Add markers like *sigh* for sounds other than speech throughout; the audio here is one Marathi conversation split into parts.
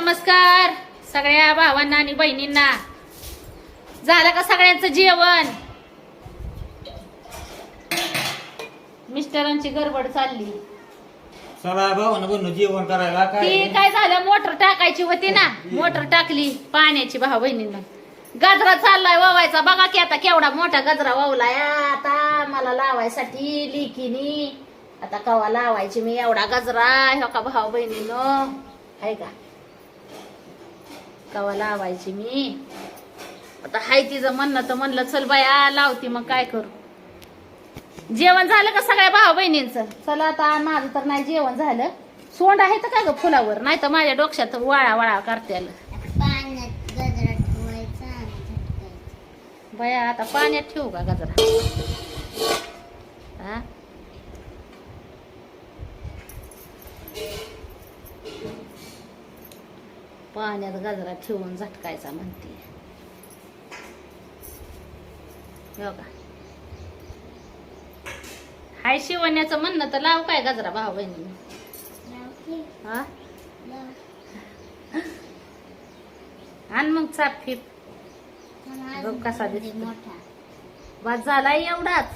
नमस्कार सगळ्या भावांना आणि बहिणींना. झालं का सगळ्यांचं जेवण? मिस्टरांची गडबड चालली. चला भाऊ बनू जेवण करायला. ती काय काय झालं? मोटर टाकायची होती ना? *laughs* मोटर टाकली पाण्याची भाऊ बहिणींना. गजरा चाललाय वावायचा. बघा की आता केवढा मोठा गजरा वावलाय. आता मला लावायसाठी लिकीनी. आता कवा लावायची मी? एवढा गजरा ह्यो का भाऊ बहिणीनं? आहे का? कवा लावायची मी? आता हाय तिचं म्हणणं तर म्हणलं चल बाया लावती मग काय करू? जेवण झालं का सगळ्या भाऊ बहिणींचं? चला आता माझं तर नाही जेवण झालं. सोंड आहे तर का ग फुलावर? नाही तर माझ्या डोक्यात वाळा वाळा करते आलं. बया आता पाण्यात ठेवू का गजरा? हा? पाण्यात गजरा ठेवून झटकायचा म्हणते. हो हाय शिवण्याचं म्हणणं तर लाव काय गजरा भाऊ बहिणी. हा. आण मग चाप बघ अजून कसा दिसतो. मोठा वाद झालाय एवढाच?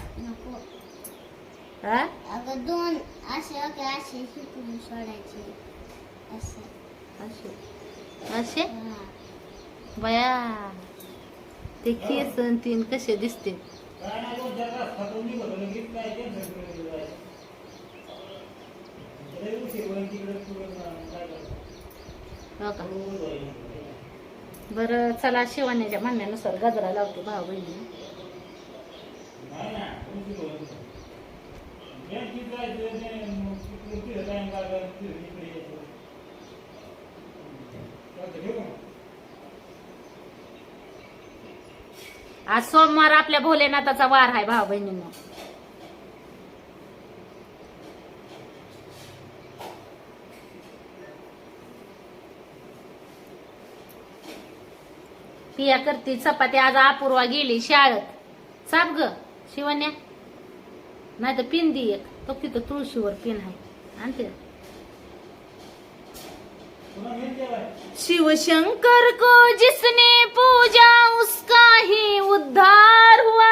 हा? अगं दोन असे असे शिकून सोडायचे. असे. असे. असे. बया ते केस तीन कसे दिसते? हो. बरं चला शिवण्याच्या म्हणण्यानुसार गजरा लावते भाऊ बहिणी नाही ना, उशीर होईल. बँकेत जायचं, नाही, मग तिकडे तिकडे time काढायचा, तिकडे इकडे यायचं. चालतं, ठेवू का मग? आज सोमवार आपल्या भोलेनाथाचा वार आहे भाऊ बहिणींनो. पिया करती चपाती आज अपूर्वा गेली शाळेत. चाप ग शिवण्या. नाही तर पिन दे एक. तो तिथं तुळशीवर पिन आहे. आणते. शिवशंकर को जिसने पूजा उसका ही उद्धार हुआ.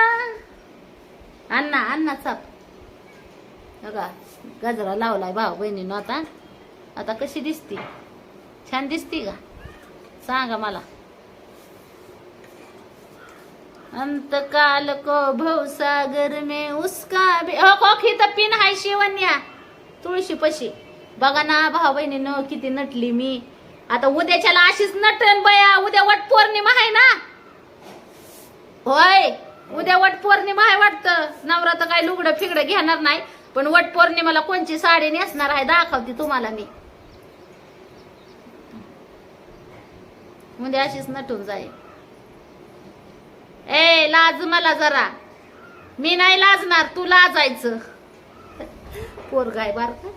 अण्णा अण्णा चाप बघा गजरा लावलाय भाऊ बहिणीनं आता. आता कशी दिसती? छान दिसती का? सांगा मला. अंतकाल को भवसागर में उसका भी हो तर पिन हाय शिवन्या. तुळशी पशी बघा ना भाऊ बहिणीनं किती नटली मी. आता उद्याच्याला अशीच नटन बया. उद्या वट पौर्णिमा आहे ना. होय उद्या वट पौर्णिमा आहे वाटतं. नवरा तर काय लुगडं फिगडं घेणार नाही पण वट पौर्णिमाला कोणची साडी नेसणार आहे दाखवते तुम्हाला मी. उद्या अशीच नटून जाईल. ए लाज मला जरा. मी नाही लाजणार तू लाजायचं. पोरगाय बार का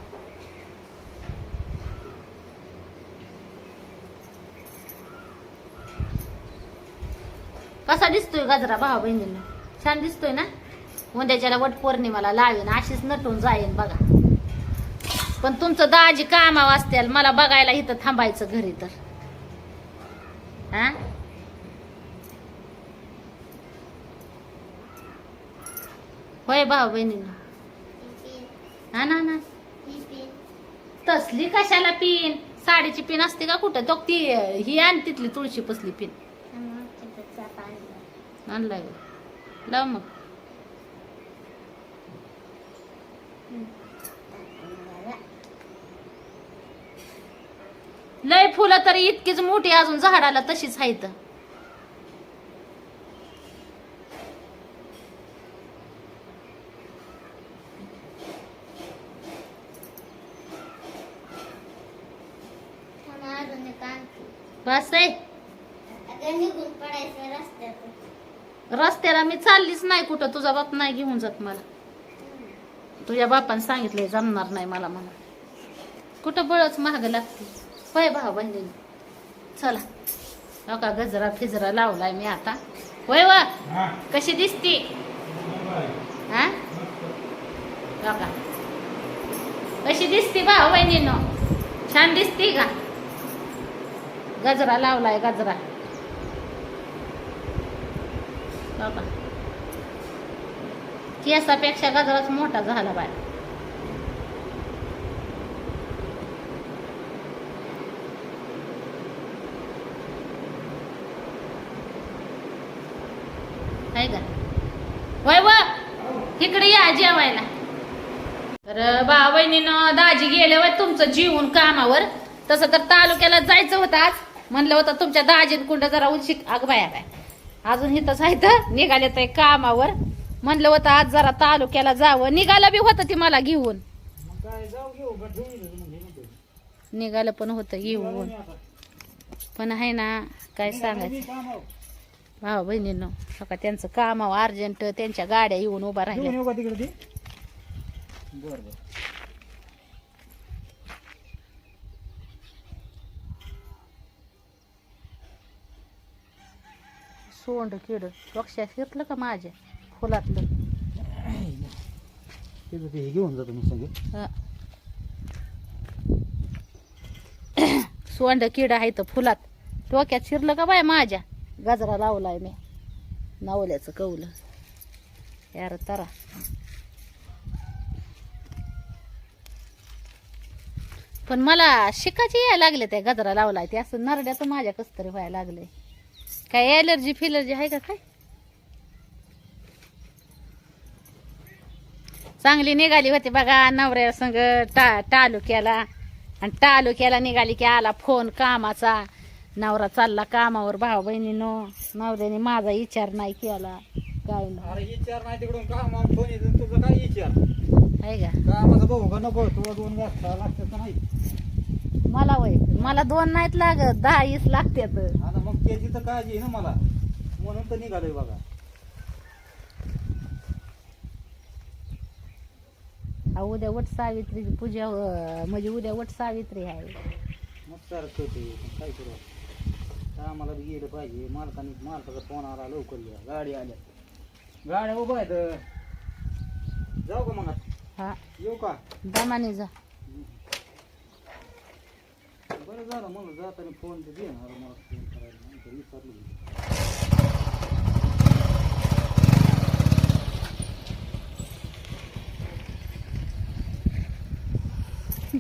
कसा दिसतोय गजरा भाऊ बहिणींना? छान दिसतोय ना? उद्याच्याला वट पौर्णिमाला लावेन अशीच नटून जाईन बघा. पण तुमचं दाजी कामा वाचत्याल मला बघायला इथं थांबायचं घरी तर. हा? होय भाऊ बहिणींना? हा ना ना? तसली कशाला पिन? साडीची पिन असते का कुठं? तो ती ही आण तिथली तुळशी पसली पिन आणि मग तिथं चाप आणला. आणलाय. लाव मग लय फुलं तरी इतकीच मोठी अजून झाडाला तशीच आहेत. बस आहे रस्त्याला मी चाललीच नाही कुठं. तुझा बाप नाही घेऊन जात मला. तुझ्या बापाने सांगितलंय जमणार नाही मला मला कुठं बळच महाग लागते. होय भाऊ बहिणी चला. हो का गजरा फिजरा लावलाय मी आता. होय वा? कशी दिसती. हा? हो का कशी दिसती भाऊ बहिणीनं? छान दिसती का? गजरा लावलाय गजरा. बाबा. केसापेक्षा गजराच मोठा झाला बाय. आहे का? वय व इकडे या जेवायला. तर बा बहिणीनं दाजी गेले वय तुमचं जीवन कामावर. तसं तर तालुक्याला जायचं होतं आज. म्हणलं होतं तुमच्या दाजीन कुंड जरा उशिक अग बाया बाय. अजून इथंच आहे तर निघाले तर कामावर. म्हणलं होतं आज जरा तालुक्याला जावं. निघालं बी होतं ती मला घेऊन. निघालं पण होतं येऊन. पण आहे ना काय सांगायचं? भाऊ बहिणीनं का त्यांचं कामावर अर्जंट त्यांच्या गाड्या येऊन उभा राहिल्या येऊ का तिकडे ती बर बर सोंड किड. लक्षात शिरलं का माझ्या? फुलातलं हे घेऊन जातो मी संगे. हं. सोंड किड आहे तर फुलात. डोक्यात शिरलं का बाय माझ्या? गजरा लावलाय मी. नावल्याचं कवलं यार तरा. पण मला शिकायची यायला लागले त्या गजरा लावलाय. ते असं नरड्याचं माझ्या कस तरी व्हायला लागलंय. काय एलर्जी फिलर्जी आहे का काय? चांगली निघाली होती बघा नवऱ्या संग टा तालुक्याला आणि तालुक्याला निघाली की आला फोन कामाचा. नवरा चालला कामावर भाऊ बहिणीनो नवऱ्याने माझा विचार नाही केला. काय अरे विचार नाही तिकडून काम फोन येतो तुझं काय विचार? आहे का? कामाचं का नको तुला दोन नाही. मला वय मला दोन नाहीत लागत दहा वीस लागतात आता मग त्याची तर काळजी आहे ना मला. म्हणून तर निघालोय बघा. हा, उद्या वट सावित्रीची पूजा अं, म्हणजे उद्या वट सावित्री आहे. मग सारखं ते काय करू? कामाला बी गेलं पाहिजे. मालकाने मालकाचा फोन आला लवकर या गाडी आल्या. गाड्या उभा आहेत. जाऊ का मग आता? हा. येऊ का? दमाने जा. बरं झालं मला जाताना फोन तर दे ना मला फोन करायला. नंतर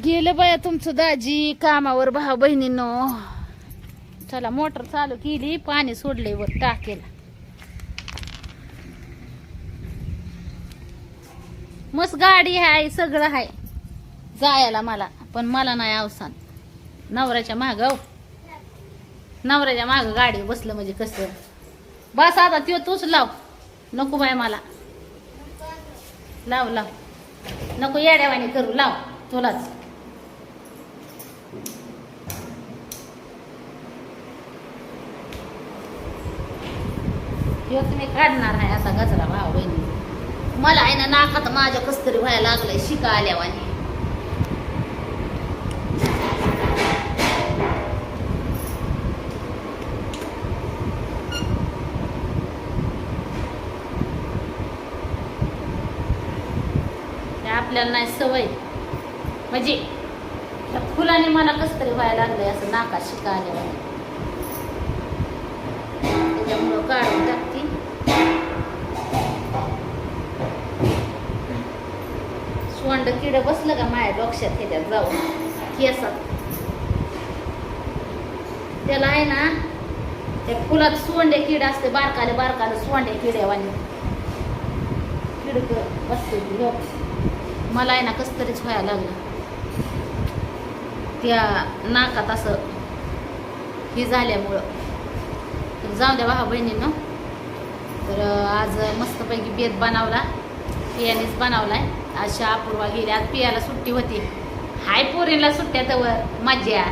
गेलं बाया तुमचं दाजी कामावर भाऊ बहिणींनो. चला मोटर चालू केली पाणी सोडले वर टाकेला. मस्त गाडी आहे सगळं आहे. जायला मला पण मला नाही अवसान. नवऱ्याच्या माग. नवऱ्याच्या माग गाडी बसलं म्हणजे कसं? बस आता त्यो तूच लाव. नको बाय मला. लाव लाव. नको येड्यावानी करू लाव. तुलाच. ह्योच मी काढणार आहे असा गजरा भाव बहिणी. मला आहे ना नाकात माझ्या कस तरी व्हायला लागलंय शिका आल्यावानी आपल्याला नाही सवय. म्हणजे त्या फुलाने मला कस तरी व्हायला लागलंय असं नाका शिका आल्यावानी त्याच्यामुळं काढून टाकते. सोंड किड बसलं का माझ्या डोक्षात त्याच्यात जाऊन? केसात त्याला आहे ना त्या फुलात सोंडे किड असते बारकाले बारकाले सोंडे किड्यावानी किडक बसते मला आहे ना कसं तरीच व्हायला लागलं. त्या नाकात असं हे झाल्यामुळं. जाऊ द्या भाऊ बहिणीनं. तर आज मस्तपैकी बेत बनवला. पियानेच बनवला आज अशा अपूर्वा गेली आज पियाला सुट्टी होती. हाय पोरीला सुट्ट्या तर मज्जा.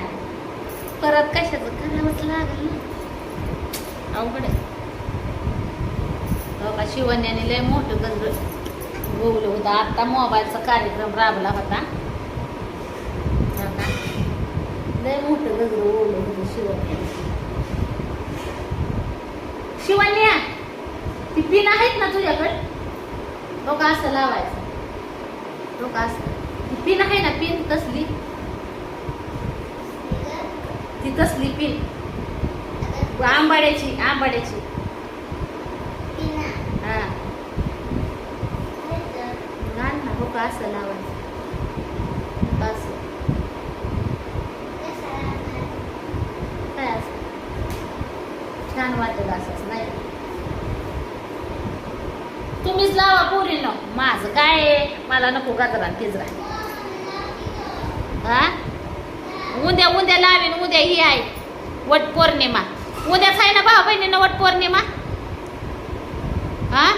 परत कशाचं? करावंच लागलं ना. अवघड आहे. हो बाबा शिवण्याने लय मोठं गजर बोललो होतं. आत्ता मोबाईलचा कार्यक्रम राबला होता. लय मोठं गजर ओलं होतं शिवण्याने शिवण्या ती पिन आहेत ना तुझ्याकडे? लोक असं लावायचं. लोक असं. ती पिन आहे ना पिन कसली ती कसली पिन. आंबाड्याची आंबाड्याची तिला हा काय तर पास ना असं लावायचं असं काय असं छान वाटेल असंच नाही तुम्हीच लावा पोरीनं. माझं काय मला नको गजरा तिजरा हा? उद्या उद्या लावीन उद्या ही आहे. वट पौर्णिमा. उद्याच आहे ना भाऊ बहिणीनं वट पौर्णिमा? हा?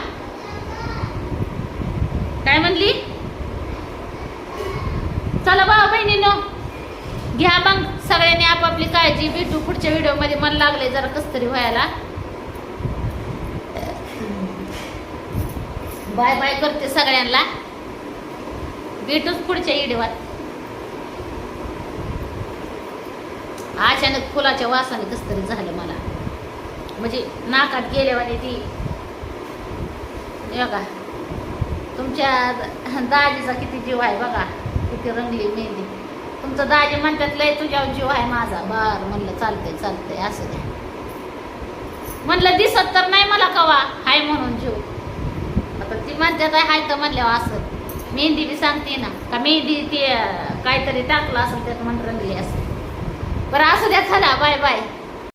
काय म्हणली? चला बा बहिणीनं. घ्या मग सगळ्यांनी आपापली काळजी. भेटू पुढच्या व्हिडिओमध्ये. मन लागले जरा कस तरी व्हायला. बाय बाय करते सगळ्यांना. भेटूच पुढच्या व्हिडिओत अचानक फुलाच्या वासाने कस तरी झालं मला. म्हणजे नाकात गेल्यावाने ती हे बघा. तुमच्या दाजीचा किती जीव आहे बघा. किती रंगली मेहंदी. तुमचं दाजी म्हणतात लय तुझ्या जीव आहे माझा. बर म्हणलं चालतंय चालतंय असं द्या. म्हणलं दिसत तर नाही मला कवा हाय म्हणून जीव. आता ती म्हणतात हाय तर म्हणल्यावर असं. मेहंदी बी सांगते ना का मेहंदी ती काहीतरी टाकलं असेल त्यात म्हण रंगली असेल. बरं असू द्या चला बाय बाय.